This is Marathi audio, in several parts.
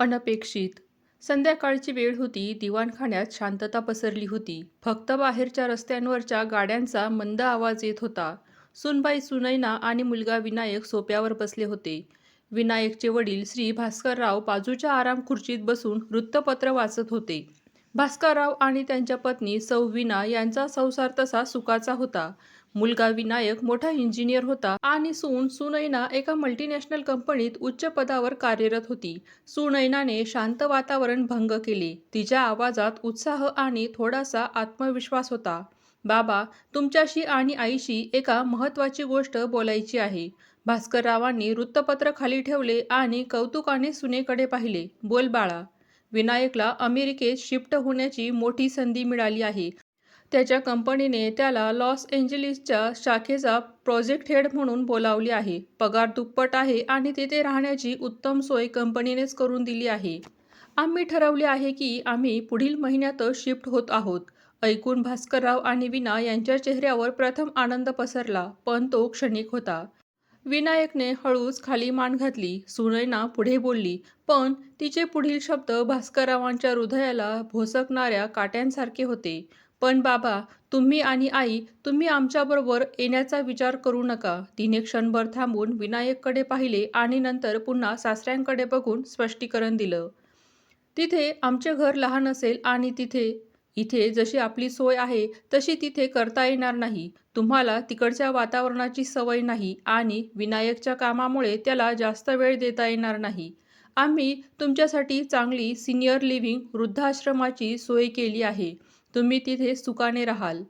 अनपेक्षित. संध्याकाळची वेळ होती. दिवाणखान्यात शांतता पसरली होती. फक्त बाहेरच्या रस्त्यांवरच्या गाड्यांचा मंद आवाज येत होता. सुनबाई सुनैना आणि मुलगा विनायक सोप्यावर बसले होते. विनायकचे वडील श्री भास्करराव बाजूच्या आराम खुर्चीत बसून वृत्तपत्र वाचत होते. भास्करराव आणि त्यांच्या पत्नी सौ विना यांचा संसार तसा सुखाचा होता. मुलगा विनायक मोठा इंजिनियर होता आणि सून सुनैना एका मल्टीनॅशनल कंपनीत उच्च पदावर कार्यरत होती. सुनैनाने शांत वातावरण भंग केले. तिच्या आवाजात उत्साह आणि थोडासा आत्मविश्वास होता. बाबा तुमच्याशी आणि आईशी एका महत्त्वाची गोष्ट बोलायची आहे. भास्कररावांनी वृत्तपत्र खाली ठेवले आणि कौतुकाने सुनेकडे पाहिले. बोल बाळा. विनायकला अमेरिकेत शिफ्ट होण्याची मोठी संधी मिळाली आहे. त्याच्या कंपनीने त्याला लॉस एंजलिसच्या शाखेचा प्रोजेक्ट हेड म्हणून बोलावले आहे. पगार दुप्पट आहे आणि तेथे राहण्याची उत्तम सोय कंपनीनेच करून दिली आहे. आम्ही ठरवले आहे की आम्ही पुढील महिन्यातच शिफ्ट होत आहोत. ऐकून भास्करराव आणि विना यांच्या चेहऱ्यावर प्रथम आनंद पसरला पण तो क्षणिक होता. विनायकने हळूच खाली मान घातली सुनैना पुढे बोलली पण तिचे पुढील शब्द भास्कररावांच्या हृदयाला भोसकणाऱ्या काट्यांसारखे होते. पण बाबा तुम्ही आणि आई तुम्ही आमच्याबरोबर येण्याचा विचार करू नका. तिने क्षणभर थांबून विनायककडे पाहिले आणि नंतर पुन्हा सासऱ्यांकडे बघून स्पष्टीकरण दिलं. तिथे आमचे घर लहान असेल आणि तिथे इथे जशी आपली सोय आहे तशी तिथे करता येणार नाही. तुम्हाला तिकडच्या वातावरणाची सवय नाही आणि विनायकच्या कामामुळे त्याला जास्त वेळ देता येणार नाही. आम्ही तुमच्यासाठी चांगली सिनियर लिव्हिंग वृद्धाश्रमाची सोय केली आहे. तुम्ही तिथे सुखाने राहाल.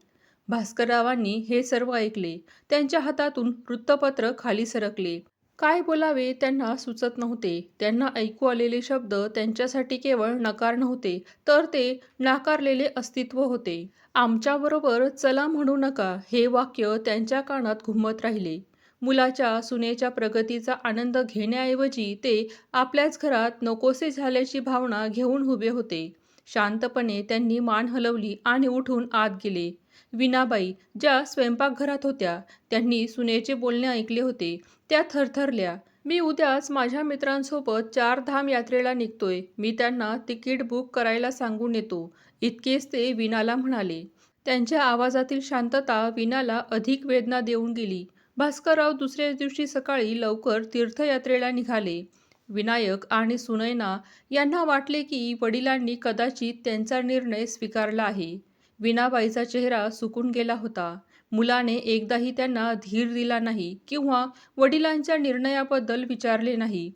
भास्कररावांनी हे सर्व ऐकले. त्यांच्या हातातून वृत्तपत्र खाली सरकले. काय बोलावे त्यांना सुचत नव्हते. त्यांना ऐकू आलेले शब्द त्यांच्यासाठी केवळ नकार नव्हते तर ते नाकारलेले अस्तित्व होते. आमच्याबरोबर चला म्हणू नका हे वाक्य त्यांच्या कानात घुमत राहिले. मुलाच्या सुनेच्या प्रगतीचा आनंद घेण्याऐवजी ते आपल्याच घरात नकोसे झाल्याची भावना घेऊन उभे होते. शांतपणे त्यांनी मान हलवली आणि उठून आत गेले. विनाबाई ज्या स्वयंपाकघरात होत्या त्यांनी सुनेचे बोलणे ऐकले होते. त्या थरथरल्या मी उद्याच माझ्या मित्रांसोबत चार धाम यात्रेला निघतोय. मी त्यांना तिकीट बुक करायला सांगून येतो. इतकेच ते विनाला म्हणाले. त्यांच्या आवाजातील शांतता विनाला अधिक वेदना देऊन गेली. भास्करराव दुसऱ्या दिवशी सकाळी लवकर तीर्थयात्रेला निघाले. विनायक आणि सुनैना यांना वाटले की वडिलांनी कदाचित त्यांचा निर्णय स्वीकारला आहे. विनाबाईचा चेहरा सुकून गेला होता. मुलाने एकदाही त्यांना धीर दिला नाही किंवा वडिलांच्या निर्णयाबद्दल विचारले नाही.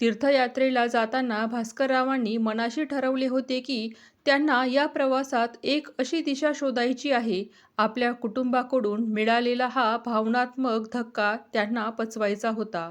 तीर्थयात्रेला जाताना भास्कररावांनी मनाशी ठरवले होते की त्यांना या प्रवासात एक अशी दिशा शोधायची आहे. आपल्या कुटुंबाकडून मिळालेला हा भावनात्मक धक्का त्यांना पचवायचा होता.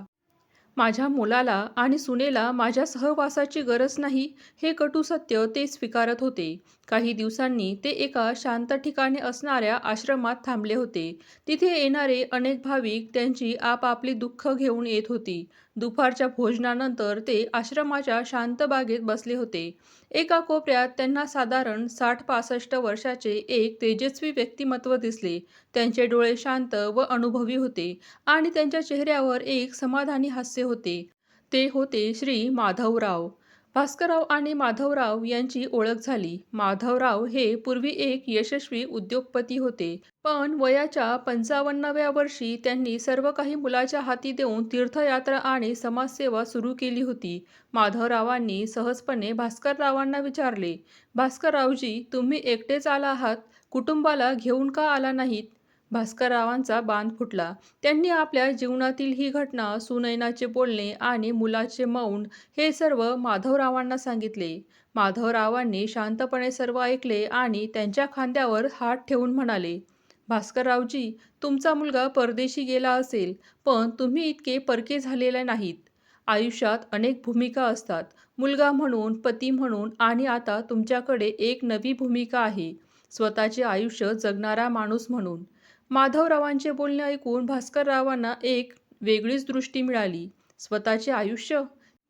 माझ्या मुलाला आणि सुनेला माझ्या सहवासाची गरज नाही हे कटू सत्य ते स्वीकारत होते. काही दिवसांनी ते एका शांत ठिकाणी असणाऱ्या आश्रमात थांबले होते. तिथे येणारे अनेक भाविक त्यांची आपापली दुःख घेऊन येत होती. दुपारच्या भोजनानंतर ते आश्रमाच्या शांत बागेत बसले होते. एका कोपऱ्यात त्यांना साधारण साठ पासष्ट वर्षाचे एक तेजस्वी व्यक्तिमत्व दिसले. त्यांचे डोळे शांत व अनुभवी होते आणि त्यांच्या चेहऱ्यावर एक समाधानी हास्य होते. ते होते श्री माधवराव. भास्करराव आणि माधवराव यांची ओळख झाली. माधवराव हे पूर्वी एक यशस्वी उद्योगपती होते. पण वयाच्या पंचावन्नाव्या वर्षी त्यांनी सर्व काही मुलाच्या हाती देऊन तीर्थयात्रा आणि समाजसेवा सुरू केली होती. माधवरावांनी सहजपणे भास्कररावांना विचारले भास्कररावजी तुम्ही एकटेच आला आहात? कुटुंबाला घेऊन का आला नाहीत? भास्कररावांचा बांध फुटला. त्यांनी आपल्या जीवनातील ही घटना सुनैनाचे बोलणे आणि मुलाचे मौन हे सर्व माधवरावांना सांगितले. माधवरावांनी शांतपणे सर्व ऐकले आणि त्यांच्या खांद्यावर हात ठेवून म्हणाले भास्कररावजी तुमचा मुलगा परदेशी गेला असेल पण तुम्ही इतके परके झालेले नाहीत. आयुष्यात अनेक भूमिका असतात. मुलगा म्हणून पती म्हणून आणि आता तुमच्याकडे एक नवी भूमिका आहे. स्वतःचे आयुष्य जगणारा माणूस म्हणून. माधवरावांचे बोलणे ऐकून भास्कररावांना एक वेगळीच दृष्टी मिळाली. स्वतःचे आयुष्य?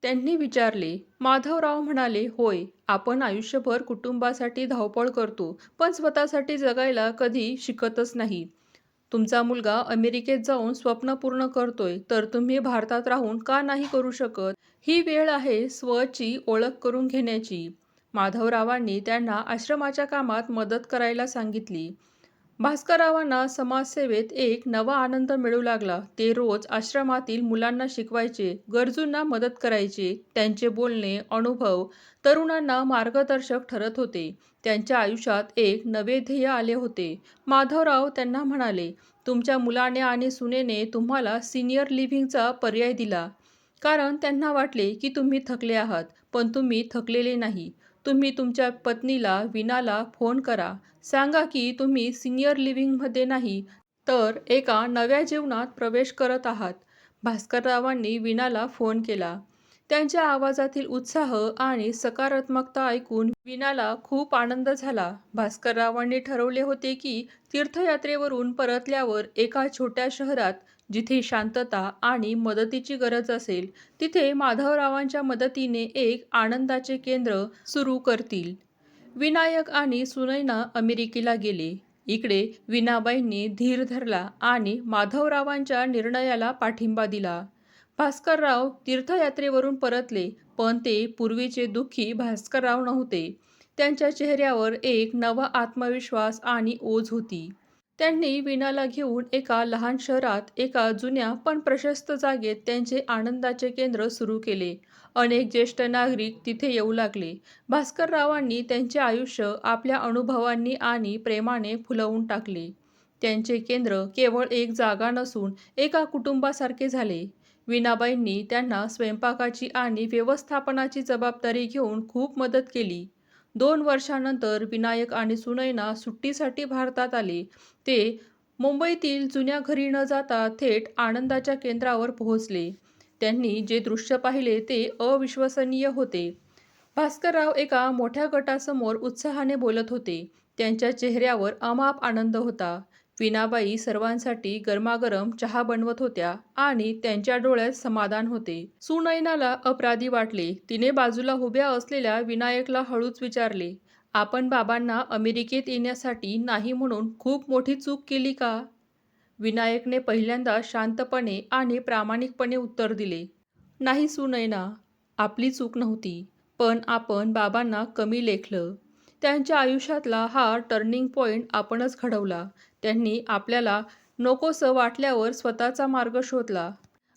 त्यांनी विचारले. माधवराव म्हणाले होय आपण आयुष्यभर कुटुंबासाठी धावपळ करतो पण स्वतःसाठी जगायला कधी शिकतच नाही. तुमचा मुलगा अमेरिकेत जाऊन स्वप्न पूर्ण करतोय तर तुम्ही भारतात राहून का नाही करू शकत? ही वेळ आहे स्वची ओळख करून घेण्याची. माधवरावांनी त्यांना आश्रमाच्या कामात मदत करायला सांगितली. भास्कररावांना समाजसेवेत एक नवा आनंद मिळू लागला. ते रोज आश्रमातील मुलांना शिकवायचे गरजूंना मदत करायचे त्यांचे बोलणे अनुभव तरुणांना मार्गदर्शक ठरत होते. त्यांच्या आयुष्यात एक नवे ध्येय आले होते. माधवराव त्यांना म्हणाले तुमच्या मुलाने आणि सुनेने तुम्हाला सिनियर लिव्हिंगचा पर्याय दिला. कारण त्यांना वाटले की तुम्ही थकले आहात पण तुम्ही थकलेले नाही. तुम्ही तुमच्या पत्नीला विनाला फोन करा. सांगा की तुम्ही सिनियर लिव्हिंगमध्ये नाही तर एका नव्या जीवनात प्रवेश करत आहात. भास्कररावांनी विनाला फोन केला. त्यांच्या आवाजातील उत्साह आणि सकारात्मकता ऐकून विनाला खूप आनंद झाला. भास्कररावांनी ठरवले होते की तीर्थयात्रेवरून परतल्यावर एका छोट्या शहरात जिथे शांतता आणि मदतीची गरज असेल तिथे माधवरावांच्या मदतीने एक आनंदाचे केंद्र सुरू करतील. विनायक आणि सुनैना अमेरिकेला गेले. इकडे विनाबाईंनी धीर धरला आणि माधवरावांच्या निर्णयाला पाठिंबा दिला. भास्करराव तीर्थयात्रेवरून परतले पण ते पूर्वीचे दुःखी भास्करराव नव्हते. त्यांच्या चेहऱ्यावर एक नवा आत्मविश्वास आणि ओझ होती. त्यांनी विनाला घेऊन एका लहान शहरात एका जुन्या पण प्रशस्त जागेत त्यांचे आनंदाचे केंद्र सुरू केले. अनेक ज्येष्ठ नागरिक तिथे येऊ लागले. भास्कररावांनी त्यांचे आयुष्य आपल्या अनुभवांनी आणि प्रेमाने फुलवून टाकले. त्यांचे केंद्र केवळ एक जागा नसून एका कुटुंबासारखे झाले. विनाबाईंनी त्यांना स्वयंपाकाची आणि व्यवस्थापनाची जबाबदारी घेऊन खूप मदत केली. दोन वर्षानंतर विनायक आणि सुनैना सुट्टीसाठी भारतात आले. ते मुंबईतील जुन्या घरी न जाता थेट आनंदाच्या केंद्रावर पोहोचले. त्यांनी जे दृश्य पाहिले ते अविश्वसनीय होते. भास्करराव एका मोठ्या गटासमोर उत्साहाने बोलत होते. त्यांच्या चेहऱ्यावर अमाप आनंद होता. विनाबाई सर्वांसाठी गरमागरम चहा बनवत होत्या आणि त्यांच्या डोळ्यात समाधान होते. सुनैनाला अपराधी वाटले. तिने बाजूला उभ्या असलेल्या विनायकला हळूच विचारले आपण बाबांना अमेरिकेत येण्यासाठी नाही म्हणून खूप मोठी चूक केली का? विनायकने पहिल्यांदा शांतपणे आणि प्रामाणिकपणे उत्तर दिले. नाही सुनैना आपली चूक नव्हती पण आपण बाबांना कमी लेखलं. त्यांच्या आयुष्यातला हा टर्निंग पॉईंट आपणच घडवला. त्यांनी आपल्याला नकोसं वाटल्यावर स्वतःचा मार्ग शोधला.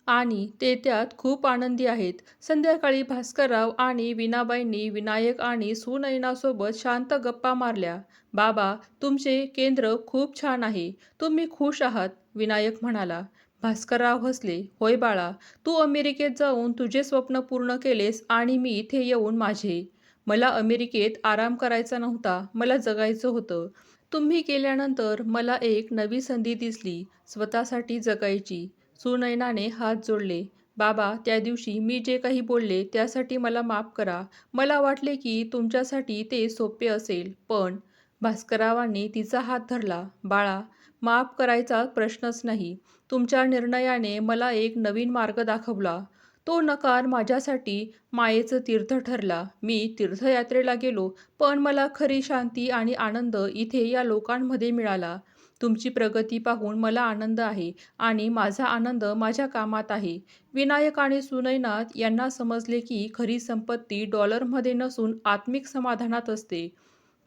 आणि ते त्यात खूप आनंदी आहेत. संध्याकाळी भास्करराव आणि विनाबाईंनी विनायक आणि सुनयनासोबत शांत गप्पा मारल्या. बाबा तुमचे केंद्र खूप छान आहे. तुम्ही खुश आहात विनायक म्हणाला. भास्करराव हसले. होय बाळा तू अमेरिकेत जाऊन तुझे स्वप्न पूर्ण केलेस आणि मी इथे येऊन माझे. मला अमेरिकेत आराम करायचा नव्हता मला जगायचं होतं. तुम्ही केल्यानंतर मला एक नवी संधी दिसली स्वतःसाठी जगायची. सुनयनाने हात जोडले. बाबा त्या दिवशी मी जे काही बोलले त्यासाठी मला माफ करा. मला वाटले की तुमच्यासाठी ते सोपे असेल पण भास्करावांनी तिचा हात धरला बाळा माफ करायचा प्रश्नच नाही. तुमच्या निर्णयाने मला एक नवीन मार्ग दाखवला. तो नकार माझ्यासाठी मायेचं तीर्थ ठरला. मी तीर्थयात्रेला गेलो पण मला खरी शांती आणि आनंद इथे या लोकांमध्ये मिळाला. तुमची प्रगती पाहून मला आनंद आहे आणि माझा आनंद माझ्या कामात आहे. विनायक आणि सुनैनाथ यांना समजले की खरी संपत्ती डॉलरमध्ये नसून आत्मिक समाधानात असते.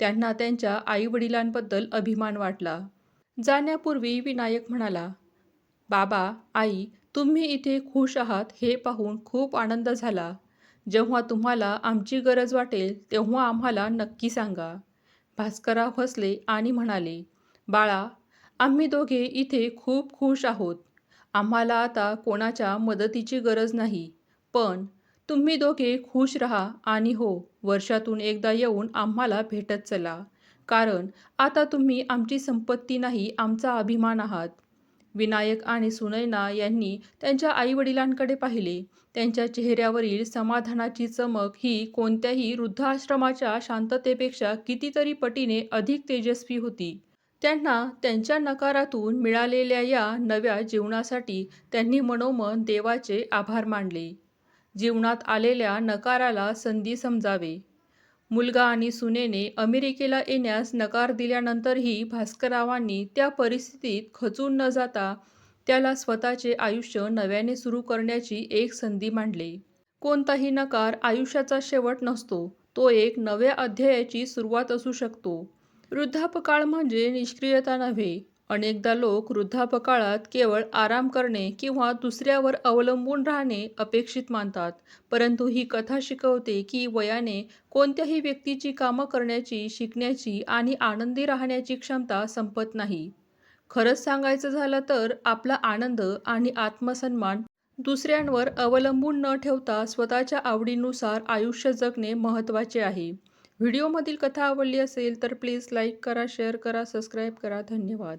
त्यांना त्यांच्या आईवडिलांबद्दल अभिमान वाटला. जाण्यापूर्वी विनायक म्हणाला बाबा आई तुम्ही इथे खुश आहात हे पाहून खूप आनंद झाला. जेव्हा तुम्हाला आमची गरज वाटेल तेव्हा आम्हाला नक्की सांगा. भास्करराव हसले आणि म्हणाले बाळा आम्ही दोघे इथे खूप खुश आहोत. आम्हाला आता कोणाच्या मदतीची गरज नाही. पण तुम्ही दोघे खुश राहा आणि हो वर्षातून एकदा येऊन आम्हाला भेटत चला. कारण आता तुम्ही आमची संपत्ती नाही आमचा अभिमान आहात. विनायक आणि सुनैना यांनी त्यांच्या आईवडिलांकडे पाहिले. त्यांच्या चेहऱ्यावरील समाधानाची चमक ही कोणत्याही वृद्धाश्रमाच्या शांततेपेक्षा कितीतरी पटीने अधिक तेजस्वी होती. त्यांना त्यांच्या नकारातून मिळालेल्या या नव्या जीवनासाठी त्यांनी मनोमन देवाचे आभार मानले. जीवनात आलेल्या नकाराला संधी समजावे मुलगा आणि सुनेने अमेरिकेला येण्यास नकार दिल्यानंतरही भास्कररावांनी त्या परिस्थितीत खचून न जाता त्याला स्वतःचे आयुष्य नव्याने सुरू करण्याची एक संधी मांडली कोणताही नकार आयुष्याचा शेवट नसतो, तो एक नव्या अध्यायाची सुरुवात असू शकतो. वृद्धापकाळ म्हणजे निष्क्रियता नव्हे. अनेकदा लोक वृद्धापकाळात केवळ आराम करणे किंवा दुसऱ्यावर अवलंबून राहणे अपेक्षित मानतात. परंतु ही कथा शिकवते की वयाने कोणत्याही व्यक्तीची कामं करण्याची, शिकण्याची आणि आनंदी राहण्याची क्षमता संपत नाही. खरंच सांगायचं झालं तर आपला आनंद आणि आत्मसन्मान दुसऱ्यांवर अवलंबून न ठेवता स्वतःच्या आवडीनुसार आयुष्य जगणे महत्त्वाचे आहे. व्हिडिओमधील कथा आवडली असेल तर प्लीज लाईक करा, शेअर करा, सबस्क्राईब करा. धन्यवाद.